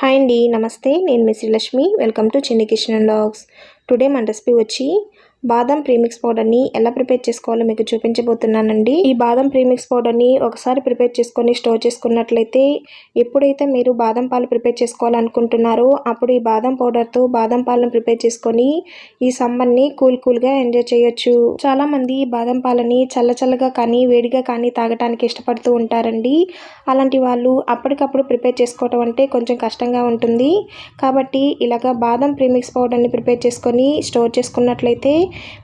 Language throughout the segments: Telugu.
హాయ్ అండి నమస్తే. నేను miss Srilakshmi welcome to Chinni Kishan logs today మన రెసిపీ వచ్చి బాదం ప్రీమిక్స్ పౌడర్ని ఎలా ప్రిపేర్ చేసుకోవాలో మీకు చూపించబోతున్నానండి. ఈ బాదం ప్రీమిక్స్ పౌడర్ని ఒకసారి ప్రిపేర్ చేసుకొని స్టోర్ చేసుకున్నట్లయితే ఎప్పుడైతే మీరు బాదం పాలు ప్రిపేర్ చేసుకోవాలనుకుంటున్నారో అప్పుడు ఈ బాదం పౌడర్తో బాదం పాలను ప్రిపేర్ చేసుకొని ఈ సమ్మర్ని కూల్ కూల్గా ఎంజాయ్ చేయొచ్చు. చాలామంది బాదం పాలని చల్లచల్లగా కానీ వేడిగా కానీ తాగటానికి ఇష్టపడుతూ ఉంటారండి. అలాంటి వాళ్ళు అప్పటికప్పుడు ప్రిపేర్ చేసుకోవటం అంటే కొంచెం కష్టంగా ఉంటుంది. కాబట్టి ఇలాగ బాదం ప్రీమిక్స్ పౌడర్ని ప్రిపేర్ చేసుకొని స్టోర్ చేసుకున్నట్లయితే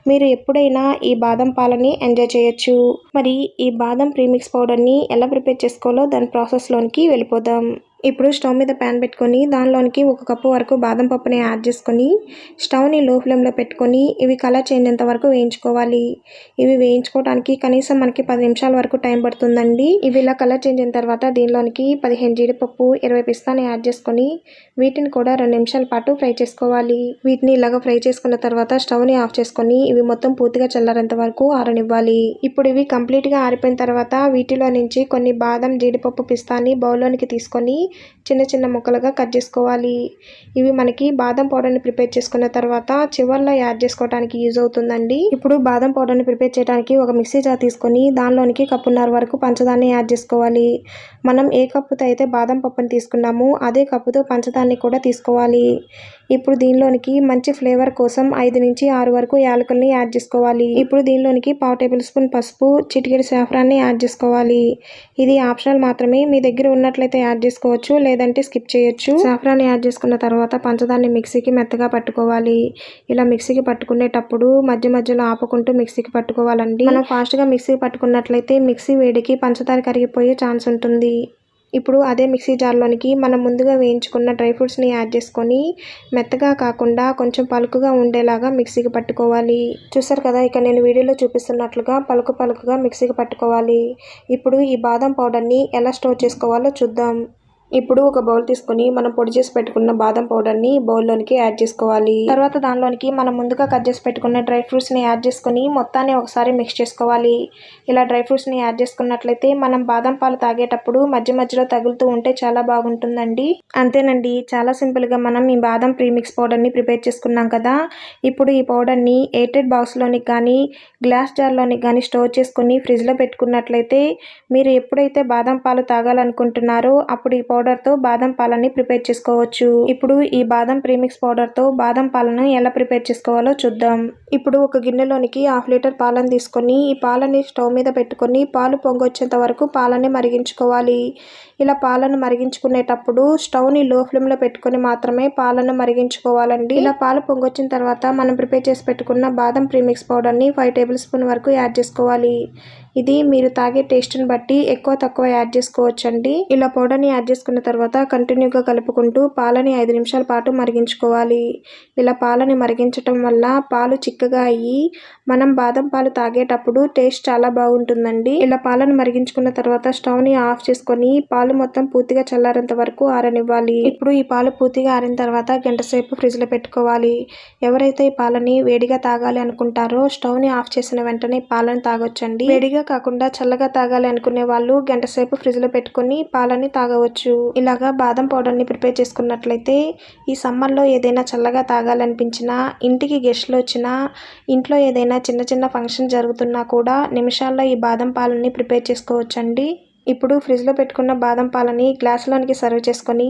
మీరు ఎప్పుడైనా ఈ బాదం పాలని ఎంజాయ్ చేయొచ్చు. మరి ఈ బాదం ప్రీమిక్స్ పౌడర్ని ఎలా ప్రిపేర్ చేసుకోవాలో దాని ప్రాసెస్లోనికి వెళ్ళిపోదాం. ఇప్పుడు స్టవ్ మీద ప్యాన్ పెట్టుకొని దానిలోనికి ఒక కప్పు వరకు బాదం పప్పుని యాడ్ చేసుకొని స్టవ్ని లో ఫ్లేమ్లో పెట్టుకొని ఇవి కలర్ చేంజ్ అంతవరకు వరకు వేయించుకోవాలి. ఇవి వేయించుకోవడానికి కనీసం మనకి పది నిమిషాల వరకు టైం పడుతుందండి. ఇవి ఇలా కలర్ చేంజ్ అయిన తర్వాత దీనిలోనికి పదిహేను జీడిపప్పు ఇరవై పిస్తాని యాడ్ చేసుకొని వీటిని కూడా రెండు నిమిషాల పాటు ఫ్రై చేసుకోవాలి. వీటిని ఇలాగ ఫ్రై చేసుకున్న తర్వాత స్టవ్ని ఆఫ్ చేసుకొని ఇవి మొత్తం పూర్తిగా చల్లారేంత వరకు ఆరనివ్వాలి. ఇప్పుడు ఇవి కంప్లీట్గా ఆరిపోయిన తర్వాత వీటిలో నుంచి కొన్ని బాదం జీడిపప్పు పిస్తాని బౌల్లోనికి తీసుకొని చిన్న చిన్న ముక్కలుగా కట్ చేసుకోవాలి. ఇవి మనకి బాదం పౌడర్ని ప్రిపేర్ చేసుకున్న తర్వాత చివరిలో యాడ్ చేసుకోవడానికి యూజ్ అవుతుందండి. ఇప్పుడు బాదం పౌడర్ని ప్రిపేర్ చేయడానికి ఒక మిక్సీ జార్ తీసుకొని దానిలోనికి కప్పున్నర వరకు పంచదాన్ని యాడ్ చేసుకోవాలి. మనం ఏ కప్పుతో అయితే బాదం పప్పుని తీసుకున్నామో అదే కప్పుతో పంచదాన్ని కూడా తీసుకోవాలి. ఇప్పుడు దీనిలోనికి మంచి ఫ్లేవర్ కోసం ఐదు నుంచి ఆరు వరకు యాలకుల్ని యాడ్ చేసుకోవాలి. ఇప్పుడు దీనిలోనికి పావు టేబుల్ స్పూన్ పసుపు చిటికెడు సాఫ్రాన్ని యాడ్ చేసుకోవాలి. ఇది ఆప్షనల్ మాత్రమే. మీ దగ్గర ఉన్నట్లయితే యాడ్ చేసుకోవచ్చు. లేదంటే స్కిప్ చేయొచ్చు. సాఫ్రాన్ని యాడ్ చేసుకున్న తర్వాత పంచదారని మిక్సీకి మెత్తగా పట్టుకోవాలి. ఇలా మిక్సీకి పట్టుకునేటప్పుడు మధ్య మధ్యలో ఆపుకుంటూ మిక్సీకి పట్టుకోవాలండి. మనం ఫాస్ట్గా మిక్సీకి పట్టుకున్నట్లయితే మిక్సీ వేడికి పంచదార కరిగిపోయే ఛాన్స్ ఉంటుంది. ఇప్పుడు అదే మిక్సీ జార్లోనికి మనం ముందుగా వేయించుకున్న డ్రై ఫ్రూట్స్ని యాడ్ చేసుకొని మెత్తగా కాకుండా కొంచెం పలుకుగా ఉండేలాగా మిక్సీకి పట్టుకోవాలి. చూసారు కదా ఇక నేను వీడియోలో చూపిస్తున్నట్లుగా పలుకు పలుకుగా మిక్సీకి పట్టుకోవాలి. ఇప్పుడు ఈ బాదం పౌడర్ని ఎలా స్టోర్ చేసుకోవాలో చూద్దాం. ఇప్పుడు ఒక బౌల్ తీసుకొని మనం పొడి చేసి పెట్టుకున్న బాదం పౌడర్ని బౌల్లోనికి యాడ్ చేసుకోవాలి. తర్వాత దానిలోనికి మనం ముందుగా కట్ చేసి పెట్టుకున్న డ్రై ఫ్రూట్స్ని యాడ్ చేసుకొని మొత్తాన్ని ఒకసారి మిక్స్ చేసుకోవాలి. ఇలా డ్రై ఫ్రూట్స్ని యాడ్ చేసుకున్నట్లయితే మనం బాదం పాలు తాగేటప్పుడు మధ్య మధ్యలో తగులుతూ ఉంటే చాలా బాగుంటుందండి. అంతేనండి చాలా సింపుల్గా మనం ఈ బాదం ప్రీమిక్స్ పౌడర్ని ప్రిపేర్ చేసుకున్నాం కదా. ఇప్పుడు ఈ పౌడర్ని ఎయిటెడ్ బాక్స్లోనికి కానీ గ్లాస్ జార్లోని కానీ స్టోర్ చేసుకుని ఫ్రిడ్జ్లో పెట్టుకున్నట్లయితే మీరు ఎప్పుడైతే బాదం పాలు తాగాలనుకుంటున్నారో అప్పుడు ఈ పౌడర్తో బాదం పాలని ప్రిపేర్ చేసుకోవచ్చు. ఇప్పుడు ఈ బాదం ప్రీమిక్స్ పౌడర్తో బాదం పాలను ఎలా ప్రిపేర్ చేసుకోవాలో చూద్దాం. ఇప్పుడు ఒక గిన్నెలోనికి హాఫ్ లీటర్ పాలను తీసుకొని ఈ పాలని స్టవ్ మీద పెట్టుకొని పాలు పొంగొచ్చేంత వరకు పాలని మరిగించుకోవాలి. ఇలా పాలను మరిగించుకునేటప్పుడు స్టవ్ని లో ఫ్లేమ్లో పెట్టుకొని మాత్రమే పాలను మరిగించుకోవాలండి. ఇలా పాలు పొంగొచ్చిన తర్వాత మనం ప్రిపేర్ చేసి పెట్టుకున్న బాదం ప్రీమిక్స్ పౌడర్ని ఫైవ్ టేబుల్ స్పూన్ వరకు యాడ్ చేసుకోవాలి. ఇది మీరు తాగే టేస్ట్ని బట్టి ఎక్కువ తక్కువ యాడ్ చేసుకోవచ్చండి. ఇలా పౌడర్ని యాడ్ చేసుకున్న తర్వాత కంటిన్యూగా కలుపుకుంటూ పాలని ఐదు నిమిషాల పాటు మరిగించుకోవాలి. ఇలా పాలని మరిగించటం వల్ల పాలు చిక్కగా అయ్యి మనం బాదం పాలు తాగేటప్పుడు టేస్ట్ చాలా బాగుంటుందండి. ఇలా పాలను మరిగించుకున్న తర్వాత స్టవ్ని ఆఫ్ చేసుకొని పాలు మొత్తం పూర్తిగా చల్లారేంత వరకు ఆరనివ్వాలి. ఇప్పుడు ఈ పాలు పూర్తిగా ఆరిన తర్వాత గంట సేపు ఫ్రిడ్జ్లో పెట్టుకోవాలి. ఎవరైతే ఈ పాలని వేడిగా తాగాలి అనుకుంటారో స్టవ్ని ఆఫ్ చేసిన వెంటనే పాలను తాగొచ్చండి. వేడిగా కాకుండా చల్లగా తాగాలి అనుకునే వాళ్ళు గంట సేపు ఫ్రిడ్జ్లో పెట్టుకుని పాలని తాగవచ్చు. ఇలాగా బాదం పౌడర్ని ప్రిపేర్ చేసుకున్నట్లయితే ఈ సమ్మర్లో ఏదైనా చల్లగా తాగాలనిపించినా ఇంటికి గెస్ట్లు వచ్చినా ఇంట్లో ఏదైనా చిన్న చిన్న ఫంక్షన్ జరుగుతున్నా కూడా నిమిషాల్లో ఈ బాదం పాలని ప్రిపేర్ చేసుకోవచ్చండి. ఇప్పుడు ఫ్రిడ్జ్లో పెట్టుకున్న బాదం పాలని గ్లాసులోనికి సర్వ్ చేసుకొని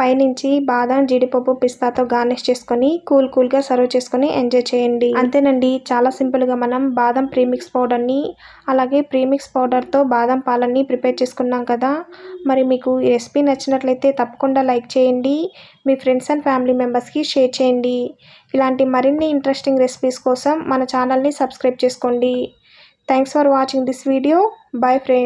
పైనుంచి బాదం జీడిపప్పు పిస్తాతో గార్నిష్ చేసుకొని కూల్ కూల్గా సర్వ్ చేసుకొని ఎంజాయ్ చేయండి. అంతేనండి చాలా సింపుల్గా మనం బాదం ప్రీమిక్స్ పౌడర్ని అలాగే ప్రీమిక్స్ పౌడర్తో బాదం పాలని ప్రిపేర్ చేసుకున్నాం కదా. మరి మీకు ఈ రెసిపీ నచ్చినట్లయితే తప్పకుండా లైక్ చేయండి మీ ఫ్రెండ్స్ అండ్ ఫ్యామిలీ మెంబర్స్కి షేర్ చేయండి. ఇలాంటి మరిన్ని ఇంట్రెస్టింగ్ రెసిపీస్ కోసం మన ఛానల్ని సబ్స్క్రైబ్ చేసుకోండి. Thanks for watching this video. Bye friends.